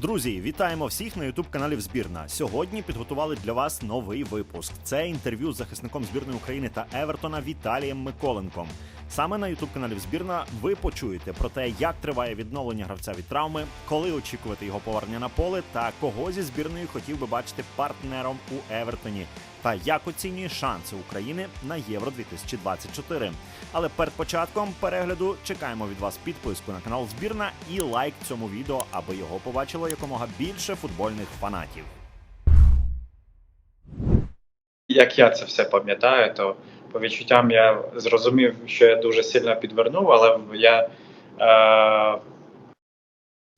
Друзі, вітаємо всіх на youtube каналі Збірна. Сьогодні підготували для вас новий випуск. Це інтерв'ю з захисником збірної України та Евертона Віталієм Миколенком. Саме на youtube каналі Збірна ви почуєте про те, як триває відновлення гравця від травми, коли очікувати його повернення на поле, та кого зі збірною хотів би бачити партнером у Евертоні, та як оцінює шанси України на Євро 2024. Але перед початком перегляду чекаємо від вас підписку на канал Збірна і лайк цьому відео, аби його побачило якомога більше футбольних фанатів. Як я це все пам'ятаю, то по відчуттям я зрозумів, що я дуже сильно підвернув, але я е,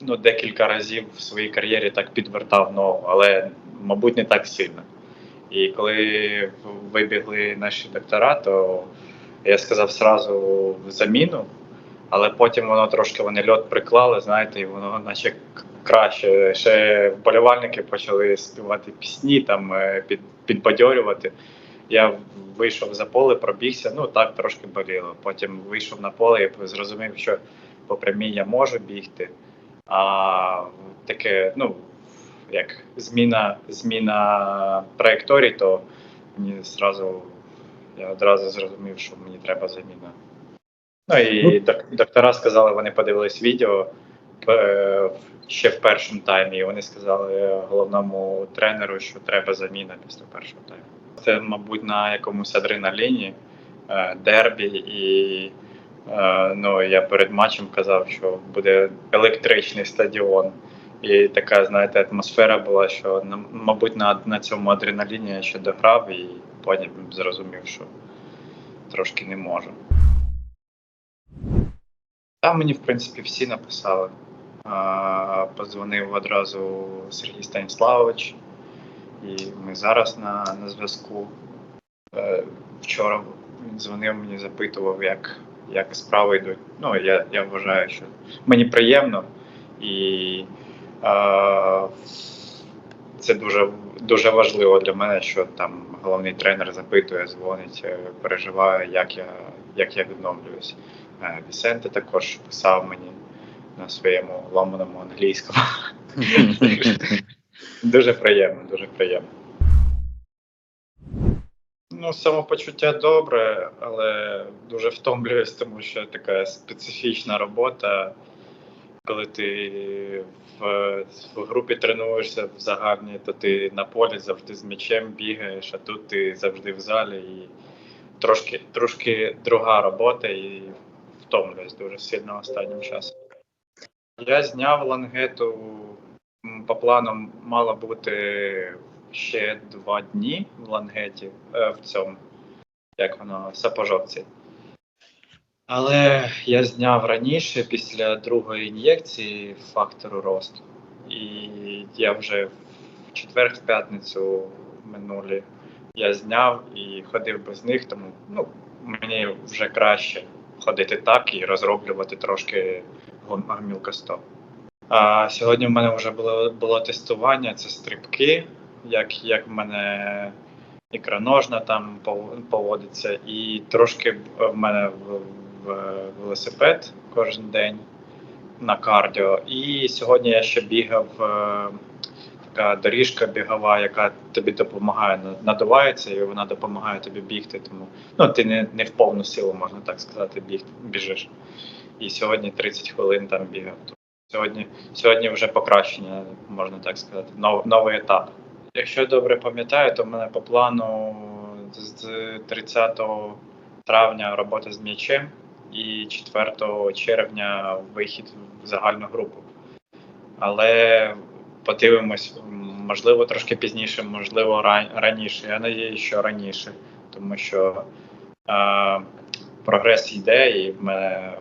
ну, декілька разів в своїй кар'єрі так підвертав ногу, але, мабуть, не так сильно. І коли вибігли наші доктора, то я сказав сразу в заміну, але потім воно трошки вони льот приклали, знаєте, і воно наче краще. Ще вболівальники почали співати пісні, там е, під, підбадьорювати. Я вийшов за поле, пробігся, ну так трошки боліло. Потім вийшов на поле і зрозумів, що по прямій я можу бігти. А таке, ну, як зміна, зміна траєкторій, то мені зразу я одразу зрозумів, що мені треба заміна. Ну і док- доктора сказали, вони подивились відео е, ще в першому таймі, і вони сказали головному тренеру, що треба заміна після першого тайму. Це, мабуть, на якомусь адреналіні, е, дербі, і е, ну, я перед матчем казав, що буде електричний стадіон. І така, знаєте, атмосфера була, що мабуть на, на цьому адреналіні я ще дограв і потім зрозумів, що трошки не можу. Там мені, в принципі, всі написали. А, Подзвонив одразу Сергій Станіславович, і ми зараз на, на зв'язку. Е, Вчора він дзвонив мені, запитував, як, як справи йдуть. Ну, я, я вважаю, що мені приємно і е, це дуже, дуже важливо для мене, що там головний тренер запитує, дзвонить, е, переживає, як я, як я відновлююсь. Е, Вісенте також писав мені на своєму ламаному англійському. Дуже приємно, дуже приємно. Ну, самопочуття добре, але дуже втомлююсь, тому що така специфічна робота. Коли ти в, в групі тренуєшся в загальній, то ти на полі завжди з м'ячем бігаєш, а тут ти завжди в залі і трошки, трошки друга робота і втомлююсь дуже сильно останнім часом. Я зняв лангету. По планам мало бути ще два дні в лангеті е, в цьому, як воно, сапожовці. Але я зняв раніше після другої ін'єкції фактору росту. І я вже в четвер, в п'ятницю минулі я зняв і ходив без них, тому ну, мені вже краще ходити так і розроблювати трошки гом- гомілкостоп. А сьогодні в мене вже було, було тестування, це стрибки, як, як в мене ікроножна там поводиться, і трошки в мене в, в велосипед кожен день на кардіо. І сьогодні я ще бігав е, така доріжка бігова, яка тобі допомагає, надувається, і вона допомагає тобі бігти. Тому ну, ти не, не в повну силу, можна так сказати, біг, біжиш. І сьогодні 30 хвилин там бігав. Сьогодні, сьогодні вже покращення, можна так сказати, нов, новий етап. Якщо я добре пам'ятаю, то в мене по плану з 30 травня робота з м'ячем і 4 червня вихід в загальну групу. Але подивимось, можливо, трошки пізніше, можливо, раніше. Я надію, що раніше, тому що е, прогрес йде, і в мене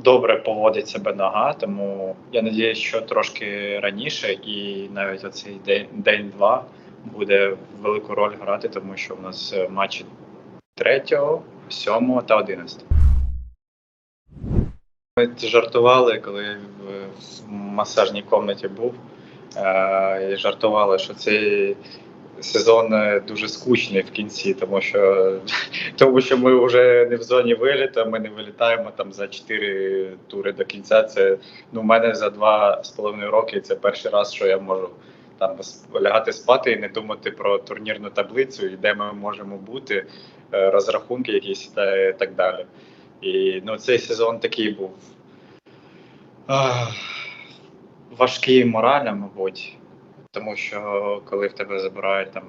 добре поводить себе нога, тому я надіюсь, що трошки раніше, і навіть оцей день, день-два буде велику роль грати, тому що в нас е, матчі 3, 7 та 11. Ми жартували, коли в, в масажній кімнаті був. Е, і жартували, що цей сезон е, дуже скучний в кінці, тому що, тому що ми вже не в зоні виліту, ми не вилітаємо там за 4 тури до кінця. Це ну, в мене за два з половиною роки це перший раз, що я можу там лягати спати і не думати про турнірну таблицю і де ми можемо бути, е, розрахунки якісь та так далі. І ну, цей сезон такий був важкий морально, мабуть. Тому що коли в тебе забирають там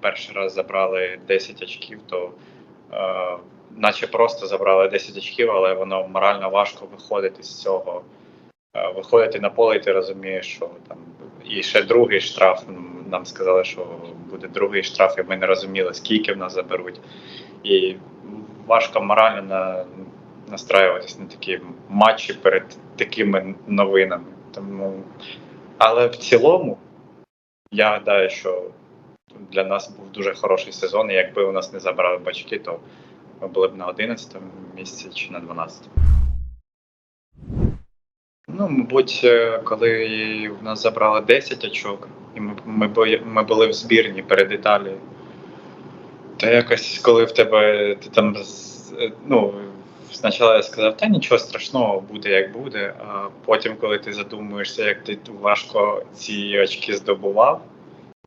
перший раз забрали 10 очків, то е, наче просто забрали 10 очків, але воно морально важко виходити з цього. Е, виходити на поле, і ти розумієш, що там і ще другий штраф. Нам сказали, що буде другий штраф, і ми не розуміли, скільки в нас заберуть. І важко морально на, настраюватись на такі матчі перед такими новинами. Тому, але в цілому, я гадаю, що для нас був дуже хороший сезон, і якби у нас не забрали бачки, то ми були б на 11 місці чи на 12. Ну, мабуть, е, коли в нас забрали 10 очок, і ми, ми, були в збірні перед Італією. То якось, коли в тебе ти там е, ну, спочатку я сказав, та нічого страшного, буде як буде. А потім, коли ти задумуєшся, як ти важко ці очки здобував,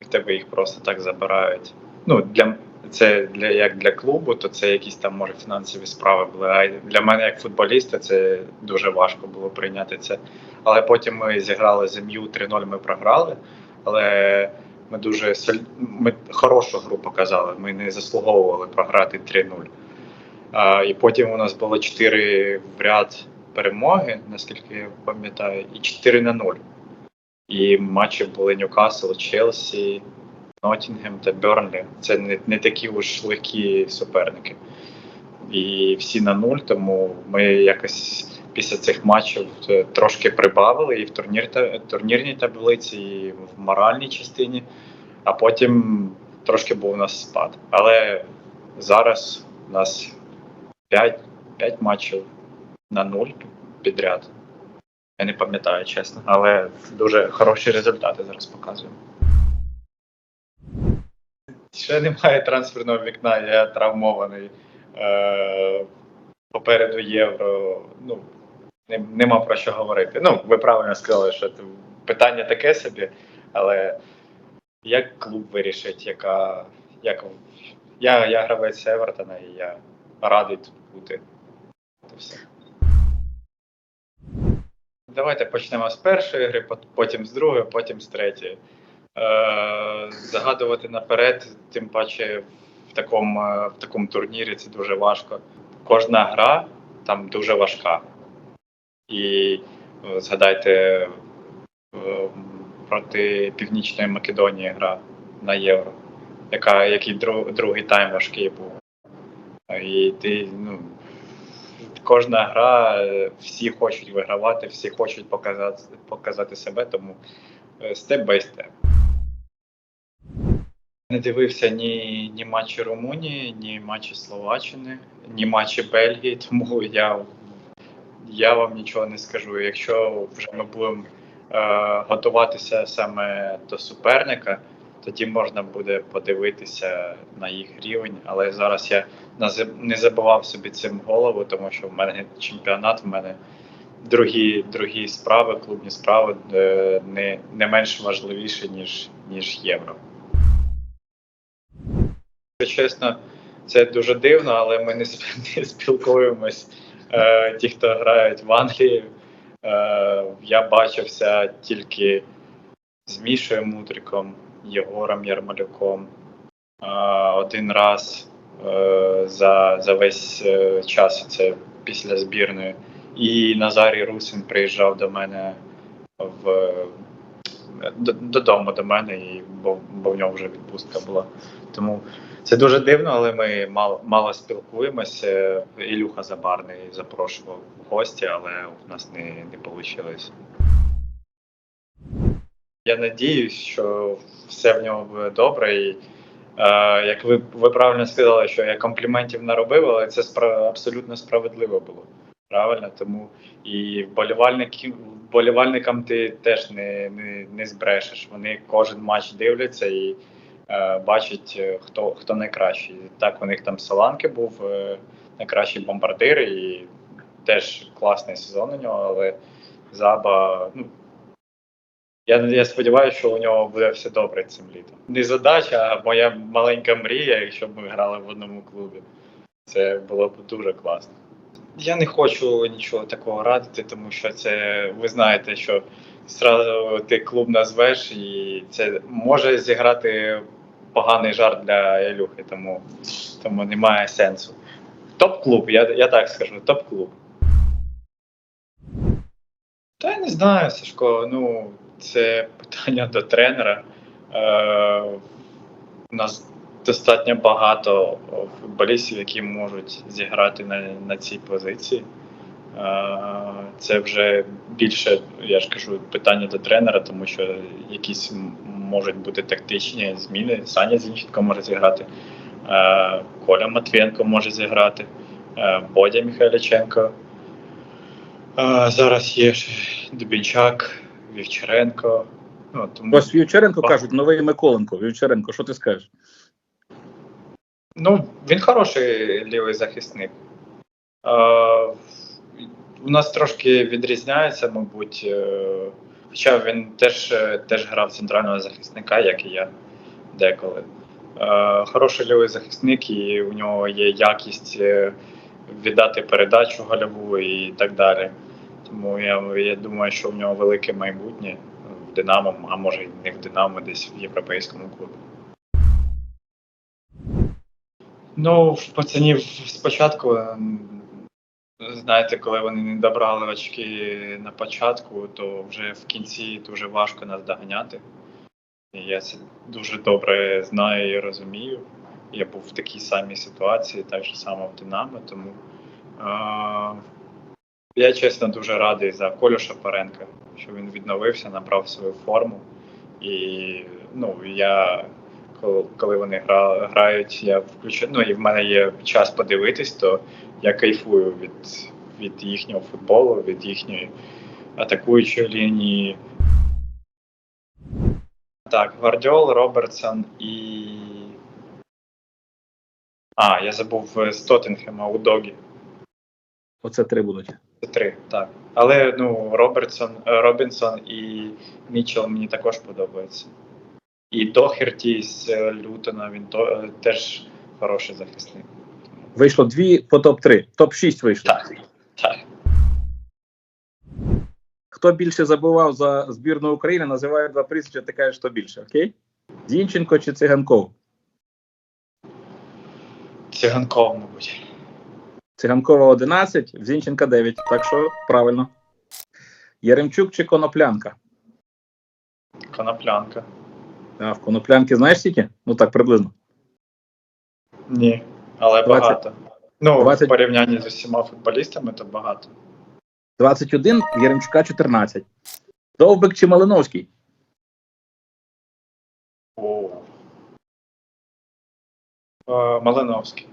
і в тебе їх просто так забирають. Ну, для це для як для клубу, то це якісь там може фінансові справи були. А для мене, як футболіста, це дуже важко було прийняти це. Але потім ми зіграли з 3-0, ми програли. Але ми дуже ми хорошу гру показали. Ми не заслуговували програти 3-0. А, і потім у нас було 4 в ряд перемоги, наскільки я пам'ятаю, і 4 на 0. І матчі були Ньюкасл, Челсі, Ноттінгем та Бернлі. Це не, не такі уж легкі суперники. І всі на нуль, тому ми якось після цих матчів е, трошки прибавили і в турнір, турнірній таблиці, і в моральній частині, а потім трошки був у нас спад. Але зараз у нас 5, 5 матчів на нуль підряд. Я не пам'ятаю, чесно, але дуже хороші результати зараз показуємо. Ще немає трансферного вікна, я травмований. Е, попереду євро. Ну, не- нема про що говорити. Ну, ви правильно сказали, що це питання таке собі, але як клуб вирішить, яка. Як, я, я гравець Евертона і я радий бути. Це все. Давайте почнемо з першої гри, потім з другої, потім з третьої. Е, загадувати наперед, тим паче в такому, е, в такому турнірі це дуже важко. Кожна гра там дуже важка. І е, згадайте е, проти Північної Македонії гра на Євро, яка, який друг, другий тайм важкий був. І ти, ну, кожна гра, е, всі хочуть вигравати, всі хочуть показати, показати себе, тому степ бай степ. Не дивився ні, ні матчі Румунії, ні матчі Словаччини, ні матчі Бельгії, тому я, я вам нічого не скажу. Якщо вже ми будемо е, готуватися саме до суперника, тоді можна буде подивитися на їх рівень. Але зараз я не забував собі цим голову, тому що в мене чемпіонат, в мене другі, другі справи, клубні справи е, не, не менш важливіші, ніж, ніж євро. Чесно, це дуже дивно, але ми не, спілкуємось. Е, ті, хто грають в Англії, е, я бачився тільки з Мішою Мудриком, Єгором Ярмолюком. Е, один раз е, за, за весь е, час це після збірної. І Назарій Русин приїжджав до мене в додому до мене, і бо, бо в нього вже відпустка була. Тому це дуже дивно, але ми мало, мало спілкуємося. Ілюха Забарний запрошував в гості, але у нас не, не вийшло. Я надіюсь, що все в нього буде добре. І е, як ви, ви правильно сказали, що я компліментів наробив, але це спра- абсолютно справедливо було. Правильно, тому і вболівальникам ти теж не, не, не збрешеш. Вони кожен матч дивляться і е, бачить, е, хто, хто найкращий. Так, у них там Соланки був е, найкращий бомбардир, і теж класний сезон у нього, але Заба, ну. Я, я сподіваюся, що у нього буде все добре цим літом. Не задача, а моя маленька мрія, якщо б ми грали в одному клубі. Це було б дуже класно. Я не хочу нічого такого радити, тому що це ви знаєте, що зразу ти клуб назвеш, і це може зіграти поганий жарт для Ілюхи, тому, тому немає сенсу. Топ-клуб, я, я так скажу, топ-клуб. Та я не знаю, Сашко. Ну, це питання до тренера. Е, у нас достатньо багато футболістів, які можуть зіграти на, на цій позиції. Е, це вже більше, я ж кажу, питання до тренера, тому що якісь можуть бути тактичні зміни. Саня Зінченко може зіграти, е, Коля Матвієнко може зіграти, е, Бодя Михайліченко. Е, зараз є Дубінчак, Вівчаренко. Ну, тому... Ось Вівчаренко кажуть, новий Миколенко. Вівчаренко, що ти скажеш? Ну, він хороший лівий захисник. Е, у нас трошки відрізняється, мабуть. Е, хоча він теж, е, теж грав центрального захисника, як і я деколи. Е, хороший лівий захисник, і у нього є якість віддати передачу гольову і так далі. Тому я, я думаю, що в нього велике майбутнє в Динамо, а може не в Динамо, десь в європейському клубі. Ну, в пацанів спочатку, знаєте, коли вони не добрали очки на початку, то вже в кінці дуже важко нас доганяти. І я це дуже добре знаю і розумію. Я був в такій самій ситуації, так же само в Динамо, тому я чесно дуже радий за Колю Шапаренка, що він відновився, набрав свою форму. І ну, я коли, вони гра, грають, я включаю. Ну і в мене є час подивитись, то я кайфую від, від їхнього футболу, від їхньої атакуючої лінії. Так, Гвардіол, Робертсон і. А, я забув е, з Тоттенхема у Догі. Оце три будуть. Це три, так. Але ну, Робертсон, е, Робінсон і Мічел мені також подобаються. І Дохерті з е, Лютона, він то, е, теж хороший захисник. Вийшло дві по топ-3. Топ-6 вийшло. Так, так. Хто більше забував за збірну України, називає два прізвища, ти кажеш, хто більше, окей? Зінченко чи Циганков? Циганков, мабуть. Циганкова 11, в Зінченка 9. Так що правильно. Яремчук чи Коноплянка? Коноплянка. А, в Коноплянки знаєш скільки? Ну так, приблизно. Ні, але 20. багато. Ну, 20. в порівнянні з усіма футболістами, то багато. 21, Яремчука 14. Довбик чи Малиновський? О. Е, Малиновський.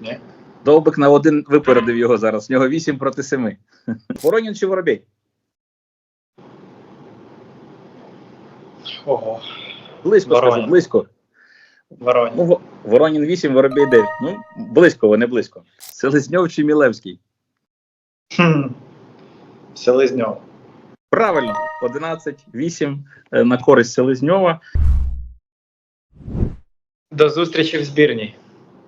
Ні? Довбик на один випередив його зараз. В нього 8 проти 7. Воронін чи Воробей? Ого. Близько Воронін. скажу, близько. Воронін. Ну, Воронін 8, Воробей 9. Ну, близько, вони близько. Селезньов чи Мілевський? Хм. Селезньов. Правильно, 11, 8 е, на користь Селезньова. До зустрічі в збірній.